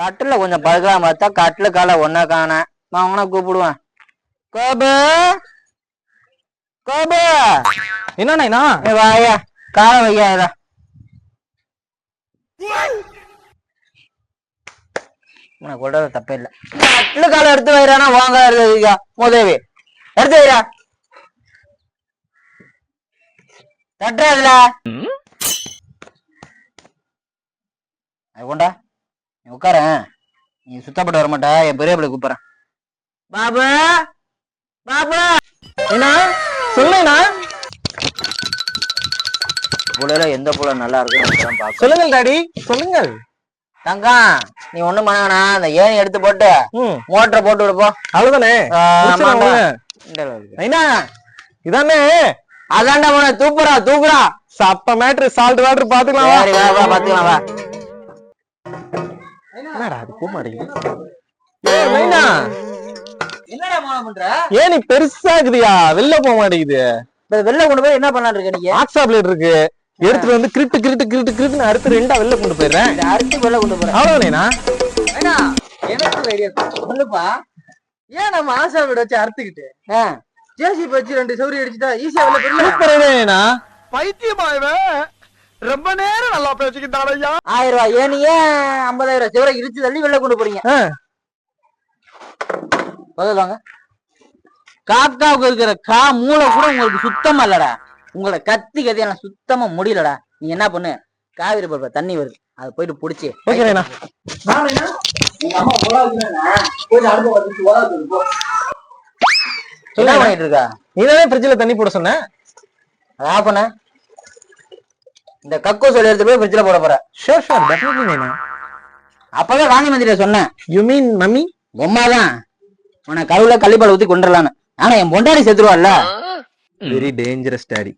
கட்டில கொஞ்சம் படுக்கலாம் பார்த்தா கட்டில காலை ஒன்னா காண நான் அவனை கூப்பிடுவேன். கோபு! கோபு! என்ன? நைனா வாயா. காலை வையா இதா. உனக்கு சொல்றது தப்பே இல்ல. கட்டில காலை எடுத்து வைறானா வாங்க எடுத்து முதவி எடுத்து வைரா தட்டுறதுல கொண்டா. உட்காரேன். நீ சுத்தப்பட்டு வர மாட்டா என் பெரிய பிள்ளை கூப்பிடுறேன். பாபு பாபு. என்ன சொல்லுண்ணா புள்ளையில எந்த புள்ள நல்லா பாக்க சொல்லுங்கள் டாடி சொல்லுங்கள். தங்கம் நீ ஒண்ணும் பண்ண வேணாம் அந்த ஏணி எடுத்து போட்டு மோட்டரை போட்டு விடுப்போம் அவ்வளவுதானே. நைனா இதானே? அதான்டா போன தூக்குறா தூக்குறா சப்ப மேட்ரு சால்ட் வாட்டர் பாத்துக்கலாம் பாத்துக்கலாம் வா. என்னடா அது போக மாட்டேங்குது ஏய், நைனா என்னடா மோன பண்ற? ஏன் நீ பெருசா இருக்குதியா வெளில போக மாட்டேங்குது. வெளில கொண்டு போய் என்ன பண்ணலாம்னு இருக்க நீங்க? ஆக்ஸா பிளேட் இருக்கு. எடுத்துட்டு வந்து கிரிட்டு கிரிட்டு கிரிட்டு கிரிட்டுன்னு அடுத்து ரெண்டா வெளில கொண்டு போயிடுறேன். இந்த அரிசி வெளில கொண்டு போறேன். அவ்வளவுதானேண்ணா எனக்கு ஐடியா சொல்லுப்பா. ஏன் நம்ம ஆசா வீடு வச்சு அறுத்துக்கிட்டு? ஜேசிபி வச்சு ரெண்டு சௌரி அடிச்சுட்டா ஈஸியா வெளில போயிடலாம்? சூப்பரேண்ணா ரொம்ப நேரம் நல்லா பேசிக்கிட்டான் ஐயா. ஆயிரம் ரூபாய். ஏனியே ஐம்பதாயிரம் சிவரை இடிச்சு தள்ளி வெளில கொண்டு போறீங்க. பதில் வாங்க. காக்காவுக்கு இருக்கிற கா மூளை கூட உங்களுக்கு சுத்தமா இல்லடா. உங்களோட கத்தி கத்தி எனக்கு சுத்தமா முடியலடா. நீ என்ன பண்ணு? காவிரி பருப்ப தண்ணி வருது அதை போயிட்டு புடிச்சு. என்ன பண்ணிட்டு இருக்கா? நீ தானே ஃப்ரிட்ஜ்ல தண்ணி போட சொன்ன? அதை ஆஃப் பண்ண. இந்த கக்கோ சொல்லி எடுத்து போய் ஃப்ரிட்ஜில் போட போற. ஷோர் ஷோர் டெஃபினெட்லி நைனா அப்பவே காந்தி மந்திரிட்ட சொன்னேன். யூ மீன் மம்மி உமாதான் உன கருவுல கள்ளிப்பால் ஊத்தி கொண்டுலான்னு ஆனா என் பொண்டாடி செத்துருவாள்ல வெரி டேஞ்சரஸ் டாடி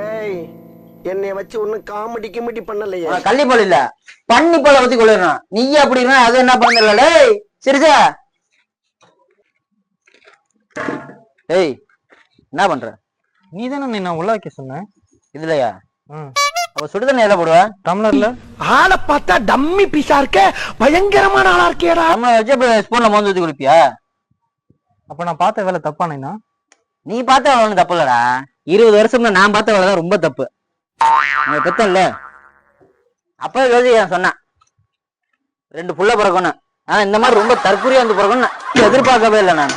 ஏய் என்னை வச்சு ஒன்னும் காமெடி கிமெடி பண்ணலையே. கள்ளிப்பால் இல்ல. பண்ணி பாலை ஊத்தி கொள்ளிடணும். நீ அப்படின்னா அது என்ன பண்ணல சிரிச்சா ஏய் என்ன பண்ற? நீ தானே நைனா உள்ள வைக்க சொன்ன இதுலயா. அப்ப சுடுதண்ணி எதை போடுவ? டம்ளர்ல ஆளை பார்த்தா டம்மி பீஸா இருக்க பயங்கரமான ஆளா இருக்கேடா. நம்மள வச்சு இப்ப ஸ்பூன்ல மோந்து ஊத்தி குளிப்பியா அப்ப நான் பார்த்த வேலை தப்பா நைனா? நீ பார்த்த வேலை தப்பு இல்லடா. இருபது வருஷம்ல நான் பார்த்த வேலை தான் ரொம்ப தப்பு. உனக்கு பெத்தம்ல அப்ப யோசிக்க சொன்னேன். ரெண்டு புள்ள பிறக்கணும். ஆனா இந்த மாதிரி ரொம்ப தற்கொலையா வந்து பிறக்கணும் எதிர்பார்க்கவே இல்லை நான்.